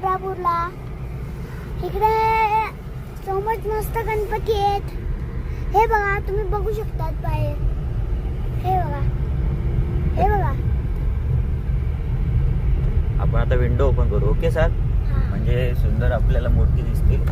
पंढरापूरला इकडे समज मस्त गणपती आहेत हे बघा तुम्ही बघू शकतात बाहेर हे बघा हे बघा आपण आता विंडो ओपन करू ओके सर म्हणजे सुंदर आपल्याला मूर्ती दिसतील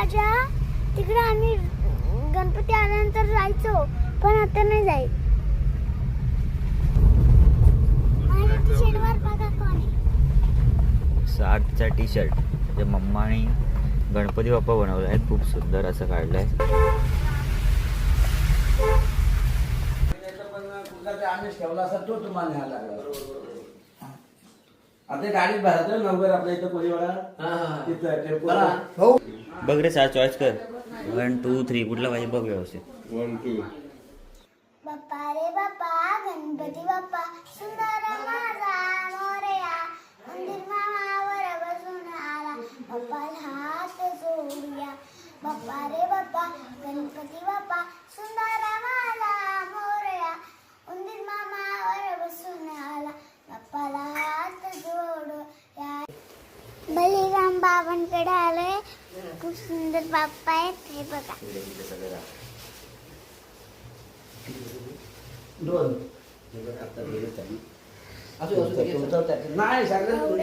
राजा. तिकडे आम्ही गणपती आल्यानंतर जायचो पण आता नाही जाईल आहे साठचा टी शर्ट म्हणजे मम्माने गणपती बाप्पा बनवले आहेत. खूप सुंदर असं काढलंय. कुठला ते आम्हीच ठेवला असा तो तुम्हाला आता गाडीत भरायचं नवगर आपल्या इथं कोळीवाडा तिथं टेम्पो हो. बघ रे सर चॉईस कर. वन टू थ्री कुठला पाहिजे बघ व्यवस्थित. वन टू बाप्पा रे बाप्पा गणपती बाप्पा सुंदर माझा मोरया मंदिर मामावर बसून आला. बाप्पाला हात जोडूया. बाप्पा रे बाप्पा गणपती बाप्पा सुंदर माझा मोरया मंदिर मामावर बसून आला बाप्पाला हात जोडूया बलिराम बाबांकडे आलोय. खूप सुंदर बाप्पा आहेत. हे बघा. दोन. नाही सगळं